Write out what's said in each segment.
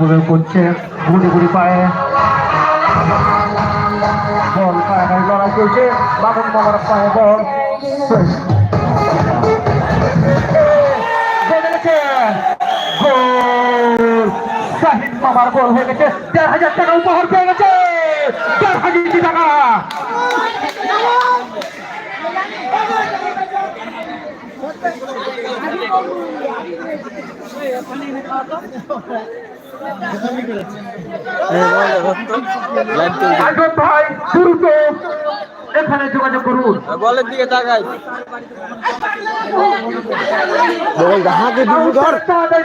বলে করছে গুড়ি গুড়ি পায়ে। বল, পায়ে লড়াই চলছে। বাবন মামার পায়ে বল। শাহিদ মামার গোল হয়ে গেছে। দেড় হাজার টাকা উপহার পেয়ে গেছে। দেড় হাজার টাকা। ভাই দ্রুত এখানে যোগাযোগ করুন বলের দিকে তাকাই হাতে দিবি ধর তাড়াতাড়ি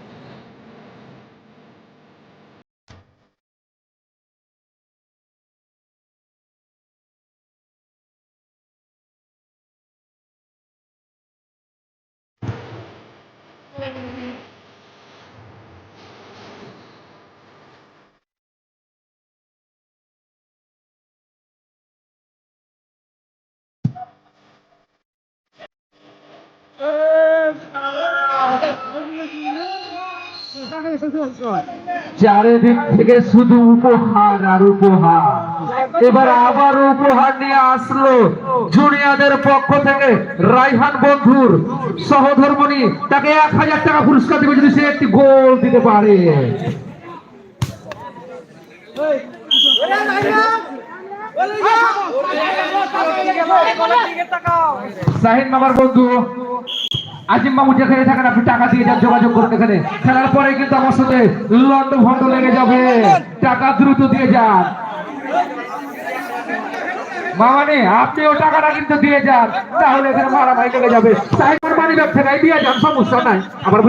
চারিদিক থেকে শুধু উপহার আর উপহার। এবার আবার উপহার নিয়ে আসলো জুনিয়াদের পক্ষ থেকে রাইহান বন্ধুর সহধর্মণী। তাকে এক হাজার টাকা পুরস্কার দেবে যদি সে একটি গোল দিতে পারে। শাহিন মামার বন্ধু টাকা দিয়ে যোগাযোগ পরে কিন্তু আমার সাথে লন্ড লেগে যাবে। টাকা দ্রুত দিয়ে টাকাটা কিন্তু দিয়ে তাহলে এখানে মারামারি লেগে যাবে। সাইবার মানি দিয়ে যান, সমস্যা নাই। আবার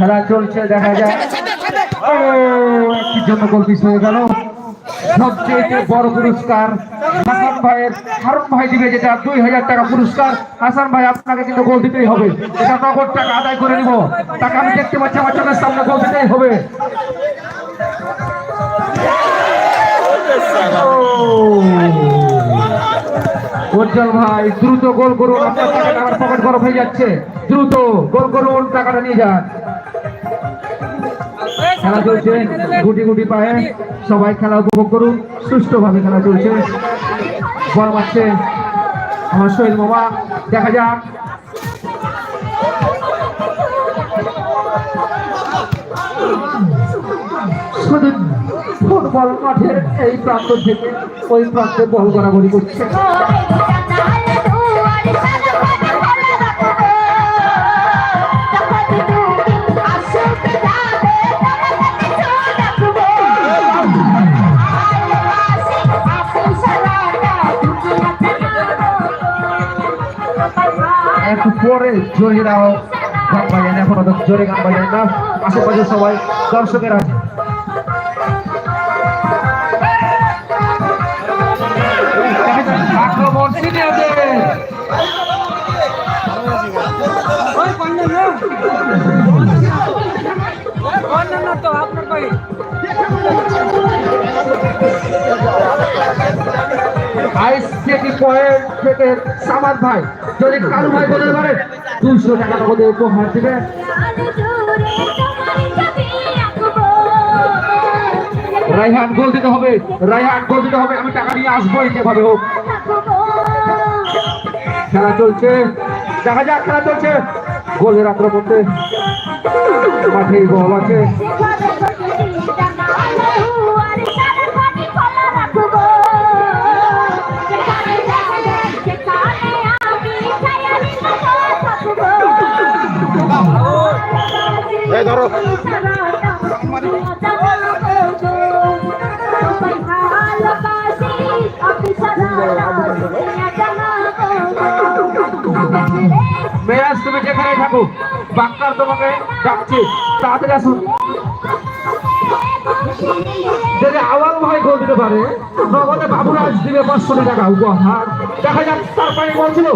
খেলা চলছে দেখা যায় একটির জন্য গোল মিস হয়ে গেল। সবচেয়ে বড় পুরস্কার হাসান ভাইয়ের হারুন ভাই দিবে যেটা দুই হাজার টাকা পুরস্কার। হাসান ভাই আপনাকে কিন্তু গোল দিতেই হবে। এটা নগদ টাকা আদায় করে নিব। টাকা আমি দেখতে পাচ্ছি আমার চোখের সামনে গোল দিতেই হবে। উজ্জ্বল ভাই দ্রুত গোল করুন। আপনার টাকাটা আমার পকেট গরম হয়ে যাচ্ছে। দ্রুত গোল করুন টাকাটা নিয়ে যান। খেলা চলছে, গুটি গুটি পায়ে সবাই খেলা উপভোগ করুন, সুষ্ঠুভাবে খেলা চলছে। বল মারছে আমার সোহেল মামা, দেখা যাক। ফুটবল মাঠের এই প্রান্ত থেকে ওই প্রান্তে বল গড়াগড়ি করছে। পরে জহিরাও গান বাজান এখন অত জোরে গান বাজান না। আশেপাশে সবাই দর্শকের আক্রমণ তো আপনার ভাই। যদি বলতে রাইহান গোল দিতে হবে, রাইহান গোল দিতে হবে। আমি টাকা নিয়ে আসব যেভাবে হোক। খেলা চলছে। দেখা যাক, খেলা চলছে। গোলের আক্রমণে মাঠে বল আছে। মেয়াজ তুমি যেখানে থাকো, বাক্কার তোমাকে ডাকছে। তাড়াতাড়ি আসুন। যদি আওয়াল ভাই গোল দিতে পারে, নগদে বাবুরাজ দিবে পাঁচশো টাকা উপহার। দেখা যাক তার পায়ে বলছিল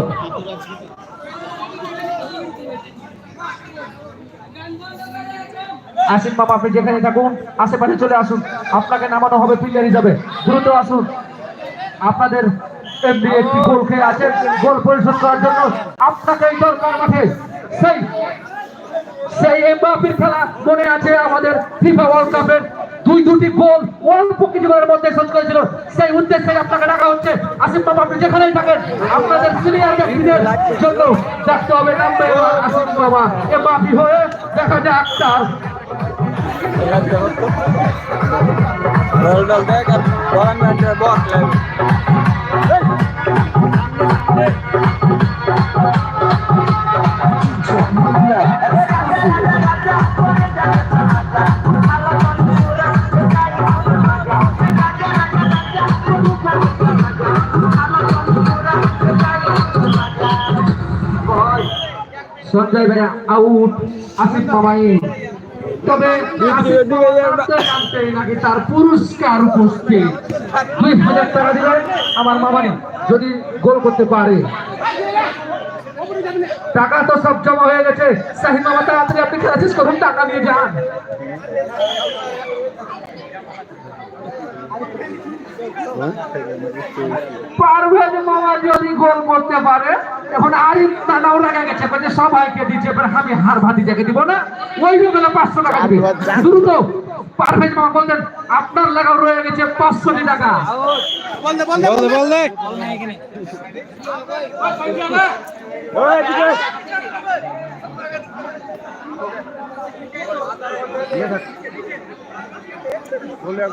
আসিফ বাবা আপনি যেখানে থাকুন, আশেপাশে চলে আসুন। আপনাকে নামানো হবে প্লেয়ার হিসাবে দ্রুত আসুন। আপনাদের একটি গোল খেয়ে গোল পরিশোধ করার জন্য দরকার মাঠে। সেই সেই এমবাপির খেলা মনে আছে আমাদের ফিফা ওয়ার্ল্ড কাপের দুই দুটি গোল অল্প কিছুদিনের মধ্যে শোধ করেছিল। সেই উদ্দেশ্যে আপনাকে ডাকা হচ্ছে। আসিফ বাবা আপনি যেখানেই থাকেন, আপনাদের সিনিয়র ব্যক্তিদের জন্য ডাকতে হবে। আসিফ বাবা এমবাপি হয়ে দেখা যাক তার Minute, box. সঞ্জয় ভাইয়া আউট আসিফ মামাই তবে নাকি তার পুরস্কার উপস্থিত। দুই হাজার টাকা দিবেন আমার মামানি যদি গোল করতে পারে। টাকা তো সব জমা হয়ে গেছে। শাহিন মামা তাড়াতাড়ি আপনি খেলা শেষ করুন টাকা নিয়ে যান। পারভেজ মামা যদি গোল করতে পারে এখন আরিফ নানাও লাগা গেছে বলে সবাইকে দিচ্ছে এবার আমি হার ভাতি যাকে দিব না? ওই গেলে পাঁচশো টাকা দিবে দ্রুত পারভেজ মামা বলছেন আপনার লাগাও রয়ে গেছে পাঁচশো টাকা।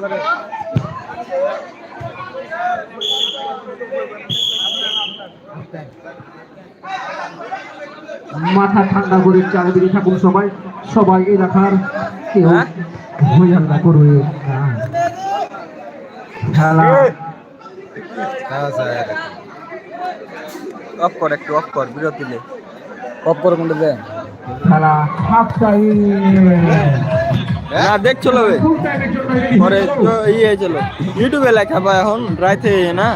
back. মাথা ঠান্ডা করে চারিদিকে থাকুন সবাই। সবাই এলাকার কেউ হইয়াল্লা করবে। খেলা। অফ কর একটু অফ কর বিরতি নে। অফ করে কোনটা দে। খেলা হাফ টাইম না দেখ চলো বে। পরে ইয়ে চলো। ইউটিউবে লেখা বা এখন রাইতে না?